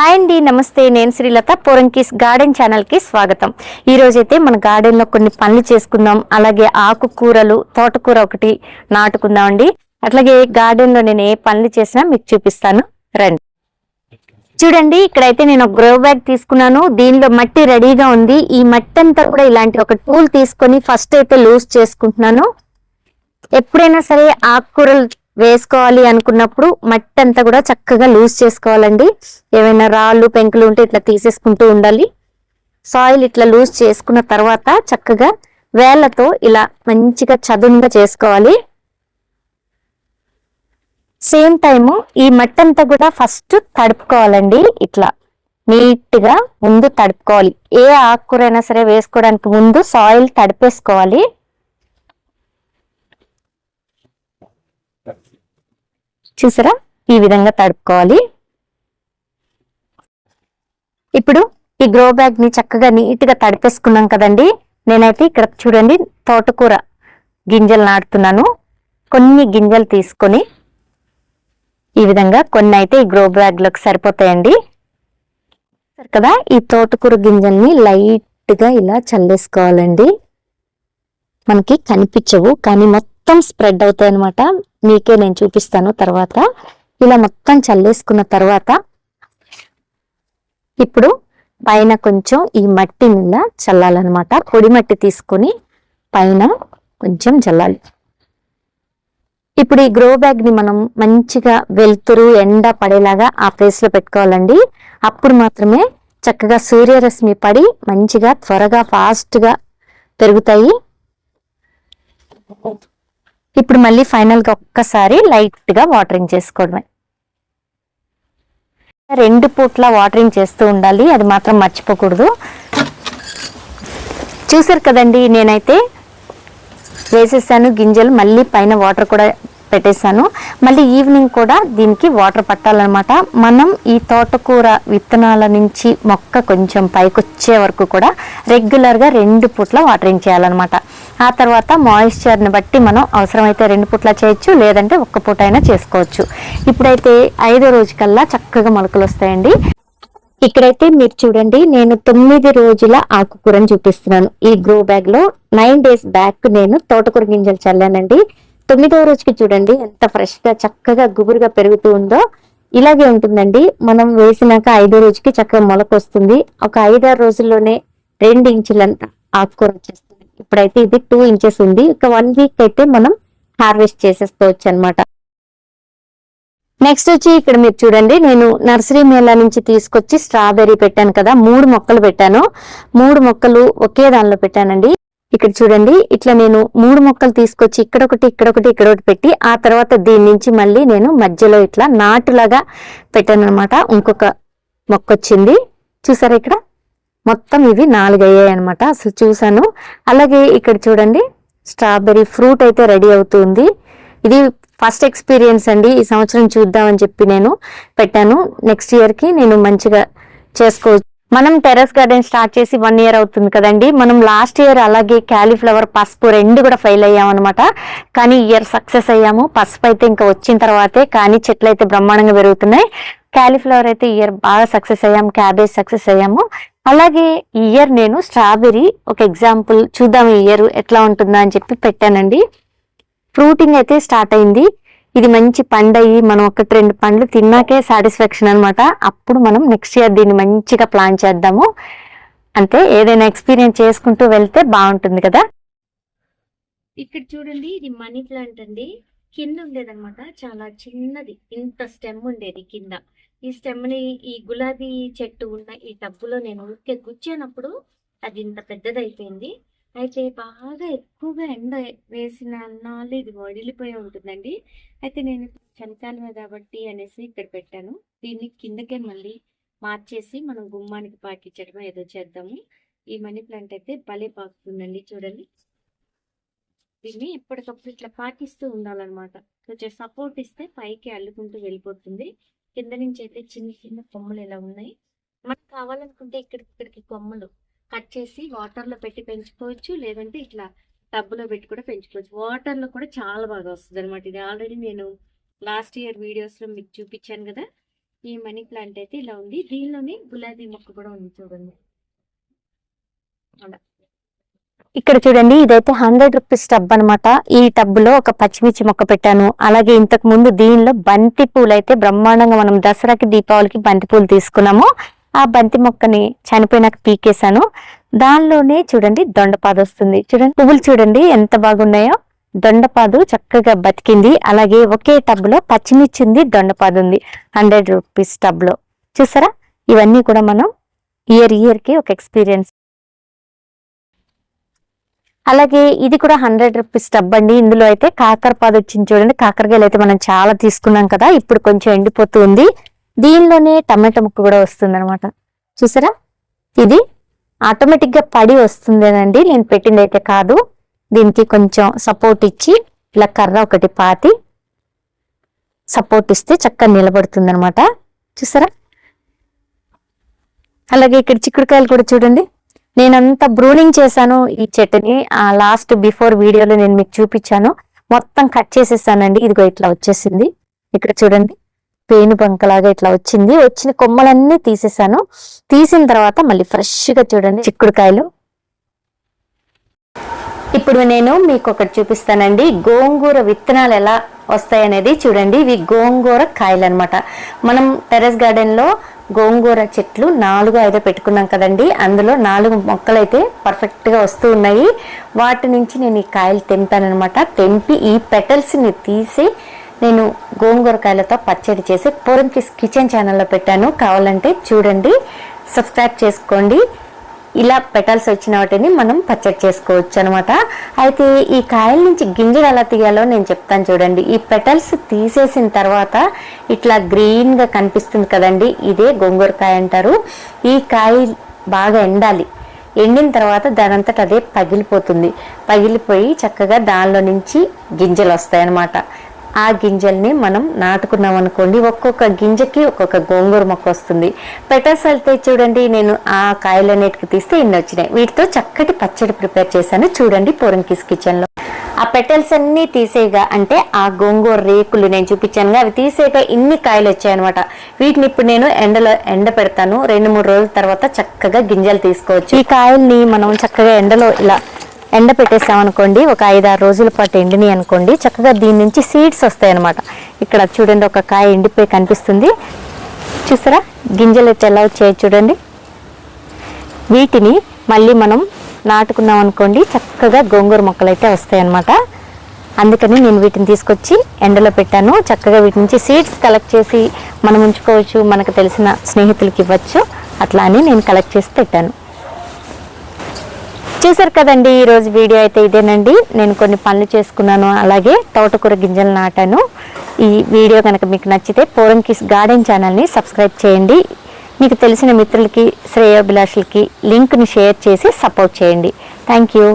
Hi అండి నమస్తే. నేను శ్రీలత. పోరంకీస్ గార్డెన్ ఛానల్కి స్వాగతం. ఈరోజైతే మన గార్డెన్లో కొన్ని పనులు చేసుకుందాం. అలాగే ఆకుకూరలు తోటకూర ఒకటి నాటుకుందాం అండి అట్లాగే గార్డెన్లో నేను ఏ పనులు చేసినా మీకు చూపిస్తాను. రండి. చూడండి ఇక్కడైతే నేను ఒక గ్రో బ్యాగ్ తీసుకున్నాను. దీనిలో మట్టి రెడీగా ఉంది. ఈ మట్టి అంతా కూడా ఇలాంటి ఒక టూల్ తీసుకొని ఫస్ట్ అయితే లూజ్ చేసుకుంటున్నాను. ఎప్పుడైనా సరే ఆకుకూరలు వేసుకోవాలి అనుకున్నప్పుడు మట్టి అంతా కూడా చక్కగా లూజ్ చేసుకోవాలండి. ఏమైనా రాళ్ళు పెంకులు ఉంటే ఇట్లా తీసేసుకుంటూ ఉండాలి. సాయిల్ ఇట్లా లూజ్ చేసుకున్న తర్వాత చక్కగా వేళ్ళతో ఇలా మంచిగా చదునుగా చేసుకోవాలి. సేమ్ టైము ఈ మట్టి అంతా కూడా ఫస్ట్ తడుపుకోవాలండి ఇట్లా. నీట్గా ముందు తడుపుకోవాలి. ఏ ఆకుకూర అయినా సరే వేసుకోవడానికి ముందు సాయిల్ తడిపేసుకోవాలి. చూసారా? ఈ విధంగా తడుపుకోవాలి. ఇప్పుడు ఈ గ్రో బ్యాగ్ని చక్కగా నీట్గా తడిపేసుకున్నాం కదండి. నేనైతే ఇక్కడ చూడండి తోటకూర గింజలు నాటుతున్నాను. కొన్ని గింజలు తీసుకొని ఈ విధంగా కొన్ని అయితే ఈ గ్రో బ్యాగ్లోకి సరిపోతాయండి. కదా? ఈ తోటకూర గింజల్ని లైట్గా ఇలా చల్లేసుకోవాలండి. మనకి కనిపించవు కానీ మొత్తం మొత్తం స్ప్రెడ్ అవుతాయి అనమాట మీకే నేను చూపిస్తాను తర్వాత. ఇలా మొత్తం చల్లేసుకున్న తర్వాత ఇప్పుడు పైన కొంచెం ఈ మట్టి మీద చల్లాలన్నమాట. పొడి మట్టి తీసుకొని పైన కొంచెం చల్లాలి. ఇప్పుడు ఈ గ్రో బ్యాగ్ని మనం మంచిగా వెలుతురు ఎండ పడేలాగా ఆ ప్లేస్లో పెట్టుకోవాలండి. అప్పుడు మాత్రమే చక్కగా సూర్యరశ్మి పడి మంచిగా త్వరగా ఫాస్ట్గా పెరుగుతాయి. ఇప్పుడు మళ్ళీ ఫైనల్గా ఒక్కసారి లైట్గా వాటరింగ్ చేసుకోవడమే. రెండు పూట్ల వాటరింగ్ చేస్తూ ఉండాలి అది మాత్రం మర్చిపోకూడదు. చూసారు కదండి నేనైతే వేసేసాను గింజలు మళ్ళీ పైన వాటర్ కూడా పెట్టేశాను. మళ్ళీ ఈవినింగ్ కూడా దీనికి వాటర్ పట్టాలన్నమాట. మనం ఈ తోటకూర విత్తనాల నుంచి మొక్క కొంచెం పైకొచ్చే వరకు కూడా రెగ్యులర్గా రెండు పూట్ల వాటరింగ్ చేయాలన్నమాట. ఆ తర్వాత మాయిశ్చర్ని బట్టి మనం అవసరమైతే రెండు పుట్ల చేయొచ్చు లేదంటే ఒక్క పూట అయినా చేసుకోవచ్చు. ఇప్పుడైతే ఐదో రోజుకల్లా చక్కగా మొలకలు వస్తాయండి. ఇక్కడైతే మీరు చూడండి నేను తొమ్మిది రోజుల ఆకుకూరని చూపిస్తున్నాను. ఈ గ్రో బ్యాగ్లో నైన్ డేస్ బ్యాక్ నేను తోటకూర గింజలు చల్లానండి. తొమ్మిదో రోజుకి చూడండి ఎంత ఫ్రెష్గా చక్కగా గుబురుగా పెరుగుతూ ఉందో. ఇలాగే ఉంటుందండి మనం వేసినాక ఐదో రోజుకి చక్కగా మొలక వస్తుంది. ఒక ఐదారు రోజుల్లోనే రెండు ఇంచులంత ఆకుకూర వచ్చేస్తుంది. ఇప్పుడైతే ఇది టూ ఇంచెస్ ఉంది. ఇక వన్ వీక్ అయితే మనం హార్వెస్ట్ చేసేసుకోవచ్చు అనమాట నెక్స్ట్ వచ్చి ఇక్కడ మీరు చూడండి నేను నర్సరీ మేళా నుంచి తీసుకొచ్చి స్ట్రాబెర్రీ పెట్టాను కదా మూడు మొక్కలు పెట్టాను. మూడు మొక్కలు ఒకే దానిలో పెట్టానండి. ఇక్కడ చూడండి ఇట్లా నేను మూడు మొక్కలు తీసుకొచ్చి ఇక్కడ ఒకటి ఇక్కడ ఒకటి ఇక్కడ ఒకటి పెట్టి ఆ తర్వాత దీని నుంచి మళ్ళీ నేను మధ్యలో ఇట్లా నాటులాగా పెట్టాను అనమాట ఇంకొక మొక్క వచ్చింది. చూసారా ఇక్కడ? మొత్తం ఇవి నాలుగు అయ్యాయి అనమాట అసలు చూసాను అలాగే ఇక్కడ చూడండి స్ట్రాబెర్రీ ఫ్రూట్ అయితే రెడీ అవుతుంది. ఇది ఫస్ట్ ఎక్స్పీరియన్స్ అండి. ఈ సంవత్సరం చూద్దామని చెప్పి నేను పెట్టాను. నెక్స్ట్ ఇయర్కి నేను మంచిగా చేసుకోవచ్చు. మనం టెర్రస్ గార్డెన్ స్టార్ట్ చేసి వన్ ఇయర్ అవుతుంది కదండి. మనం లాస్ట్ ఇయర్ అలాగే క్యాలీఫ్లవర్ పసుపు రెండు కూడా ఫెయిల్ అయ్యామన్నమాట అనమాట కానీ ఇయర్ సక్సెస్ అయ్యాము. పసుపు అయితే ఇంకా వచ్చిన తర్వాతే కానీ చెట్లు అయితే బ్రహ్మాండంగా పెరుగుతున్నాయి. క్యాలీఫ్లవర్ అయితే ఇయర్ బాగా సక్సెస్ అయ్యాము. క్యాబేజ్ సక్సెస్ అయ్యాము. అలాగే ఈ ఇయర్ నేను స్ట్రాబెర్రీ ఒక ఎగ్జాంపుల్ చూద్దాం ఈ ఇయర్ ఎట్లా ఉంటుందా అని చెప్పి పెట్టానండి. ఫ్రూటింగ్ అయితే స్టార్ట్ అయింది. ఇది మంచి పండయి మనం ఒకటి రెండు పండ్లు తిన్నాకే సాటిస్ఫాక్షన్ అనమాట అప్పుడు మనం నెక్స్ట్ ఇయర్ దీన్ని మంచిగా ప్లాన్ చేద్దాము. అంటే ఏదైనా ఎక్స్పీరియన్స్ చేసుకుంటూ వెళ్తే బాగుంటుంది కదా. ఇక్కడ చూడండి ఇది మనీ ప్లాంట్ అండి. కింద ఉండేదన్నమాట. చాలా చిన్నది. ఇంత స్టెమ్ ఉండేది కింద. ఈ స్టెమ్ని ఈ గులాబీ చెట్టు ఉన్న ఈ టబ్బులో నేను ఊరికే గుచ్చానప్పుడు అది ఇంత పెద్దదైపోయింది. అయితే బాగా ఎక్కువగా ఎండ వేసిన అన్నాళ్ళు ఇది వడిలిపోయి ఉంటుందండి. అయితే నేను ఇప్పుడు కాబట్టి అనేసి ఇక్కడ పెట్టాను. దీన్ని కిందకే మళ్ళీ మార్చేసి మనం గుమ్మానికి పాకించడం ఏదో చేద్దాము. ఈ మనీ ప్లాంట్ అయితే భలే పాకుతుందండి. చూడండి. దీన్ని ఎప్పటికప్పుడు ఇట్లా పాటిస్తూ ఉండాలన్నమాట. కొంచెం సపోర్ట్ ఇస్తే పైకి అల్లుకుంటూ వెళ్ళిపోతుంది. కింద నుంచి అయితే చిన్న చిన్న కొమ్మలు ఇలా ఉన్నాయి. మనకు కావాలనుకుంటే ఇక్కడికి ఇక్కడికి కొమ్మలు కట్ చేసి వాటర్లో పెట్టి పెంచుకోవచ్చు. లేదంటే ఇట్లా టబ్బులో పెట్టి కూడా పెంచుకోవచ్చు. వాటర్లో కూడా చాలా బాగా వస్తుంది అనమాట ఇది ఆల్రెడీ నేను లాస్ట్ ఇయర్ వీడియోస్లో మీకు చూపించాను కదా. ఈ మనీ ప్లాంట్ అయితే ఇలా ఉంది. దీనిలోనే గులాబీ మొక్క కూడా ఉంది చూడండి. అలా. ఇక్కడ చూడండి ఇదైతే హండ్రెడ్ రూపీస్ టబ్ అన్నమాట. ఈ టబ్లో ఒక పచ్చిమిర్చి మొక్క పెట్టాను. అలాగే ఇంతకు ముందు దీనిలో బంతి పూలు అయితే బ్రహ్మాండంగా మనం దసరాకి దీపావళికి బంతి పూలు తీసుకున్నాము. ఆ బంతి మొక్కని చనిపోయినాక పీకేశాను. దానిలోనే చూడండి దొండపాదు వస్తుంది. చూడండి పువ్వులు చూడండి ఎంత బాగున్నాయో. దొండపాదు చక్కగా బతికింది. అలాగే ఒకే టబ్లో పచ్చిమిర్చి ఉంది దొండపాదు ఉంది. హండ్రెడ్ రూపీస్ టబ్లో. చూసారా? ఇవన్నీ కూడా మనం ఇయర్ ఇయర్కి ఒక ఎక్స్పీరియన్స్ అలాగే ఇది కూడా హండ్రెడ్ రూపీస్ టబ్ అండి. ఇందులో అయితే కాకరపాదు వచ్చింది చూడండి. కాకరకాయలు అయితే మనం చాలా తీసుకున్నాం కదా. ఇప్పుడు కొంచెం ఎండిపోతూ ఉంది. దీనిలోనే టమాటో ముక్క కూడా వస్తుంది అనమాట చూసారా? ఇది ఆటోమేటిక్గా పడి వస్తుందేనండి. నేను పెట్టింది అయితే కాదు. దీనికి కొంచెం సపోర్ట్ ఇచ్చి ఇలా కర్ర ఒకటి పాతి సపోర్ట్ ఇస్తే చక్కగా నిలబడుతుంది అనమాట చూసారా? అలాగే ఇక్కడ చిక్కుడుకాయలు కూడా చూడండి. నేనంతా బ్రూనింగ్ చేశాను ఈ చెట్టుని ఆ లాస్ట్ బిఫోర్ వీడియోలో నేను మీకు చూపించాను. మొత్తం కట్ చేసేసానండి. ఇదిగో ఇట్లా వచ్చేసింది. ఇక్కడ చూడండి. పేను బంకలాగా ఇట్లా వచ్చింది. వచ్చిన కొమ్మలన్నీ తీసేసాను. తీసిన తర్వాత మళ్ళీ ఫ్రెష్గా చూడండి. చిక్కుడుకాయలు. ఇప్పుడు నేను మీకు ఒకటి చూపిస్తానండి. గోంగూర విత్తనాలు ఎలా వస్తాయనేది చూడండి. ఇవి గోంగూర కాయలు అనమాట మనం టెరెస్ గార్డెన్లో గోంగూర చెట్లు నాలుగు ఐదో పెట్టుకున్నాం కదండి. అందులో నాలుగు మొక్కలు అయితే పర్ఫెక్ట్గా వస్తూ ఉన్నాయి. వాటి నుంచి నేను ఈ కాయలు తెంపానమాట తెంపి ఈ పెటల్స్ని తీసి నేను గోంగూర కాయలతో పచ్చడి చేసి పూరంకిస్ కిచెన్ ఛానల్లో పెట్టాను. కావాలంటే చూడండి. సబ్స్క్రైబ్ చేసుకోండి. ఇలా పెటల్స్ వచ్చిన వాటిని మనం పచ్చడి చేసుకోవచ్చు అనమాట అయితే ఈ కాయల నుంచి గింజలు ఎలా తీయాలో నేను చెప్తాను చూడండి. ఈ పెటల్స్ తీసేసిన తర్వాత ఇట్లా గ్రీన్గా కనిపిస్తుంది కదండి. ఇదే గోంగూర కాయ అంటారు. ఈ కాయ బాగా ఎండాలి. ఎండిన తర్వాత దానంతట అదే పగిలిపోతుంది. పగిలిపోయి చక్కగా దానిలో నుంచి గింజలు వస్తాయన్నమాట. ఆ గింజల్ని మనం నాటుకున్నాం అనుకోండి ఒక్కొక్క గింజకి ఒక్కొక్క గోంగూర మొక్క వస్తుంది. పెటల్స్ అయితే చూడండి నేను ఆ కాయలన్నిటికి తీస్తే ఇన్ని వచ్చినాయి. వీటితో చక్కటి పచ్చడి ప్రిపేర్ చేశాను. చూడండి పోరంకిస్ కిచెన్లో. ఆ పెటల్స్ అన్నీ తీసేయగా అంటే ఆ గోంగూర రేకులు నేను చూపించాను అవి తీసేయగా ఇన్ని కాయలు వచ్చాయన్నమాట. వీటిని ఇప్పుడు నేను ఎండలో ఎండ పెడతాను. రెండు మూడు రోజుల తర్వాత చక్కగా గింజలు తీసుకోవచ్చు. ఈ కాయల్ని మనం చక్కగా ఎండలో ఇలా ఎండ పెట్టేసామనుకోండి ఒక ఐదారు రోజుల పాటు ఎండిని అనుకోండి చక్కగా దీని నుంచి సీడ్స్ వస్తాయి అనమాట ఇక్కడ చూడండి ఒక కాయ ఎండిపోయి కనిపిస్తుంది. చూసారా? గింజలు అయితే ఎలా వచ్చాయి చూడండి. వీటిని మళ్ళీ మనం నాటుకున్నాం అనుకోండి చక్కగా గోంగూర మొక్కలు అయితే వస్తాయి అనమాట అందుకని నేను వీటిని తీసుకొచ్చి ఎండలో పెట్టాను. చక్కగా వీటి నుంచి సీడ్స్ కలెక్ట్ చేసి మనం ఉంచుకోవచ్చు మనకు తెలిసిన స్నేహితులకి ఇవ్వచ్చు. అట్లా అని నేను కలెక్ట్ చేసి పెట్టాను. చూసారు కదండి ఈరోజు వీడియో అయితే ఇదేనండి. నేను కొన్ని పనులు చేసుకున్నాను అలాగే తోటకూర గింజలు నాటాను. ఈ వీడియో కనుక మీకు నచ్చితే పోరంకిస్ గార్డెన్ ఛానల్ని సబ్స్క్రైబ్ చేయండి. మీకు తెలిసిన మిత్రులకి శ్రేయోభిలాషులకి లింక్ని షేర్ చేసి సపోర్ట్ చేయండి. Thank you.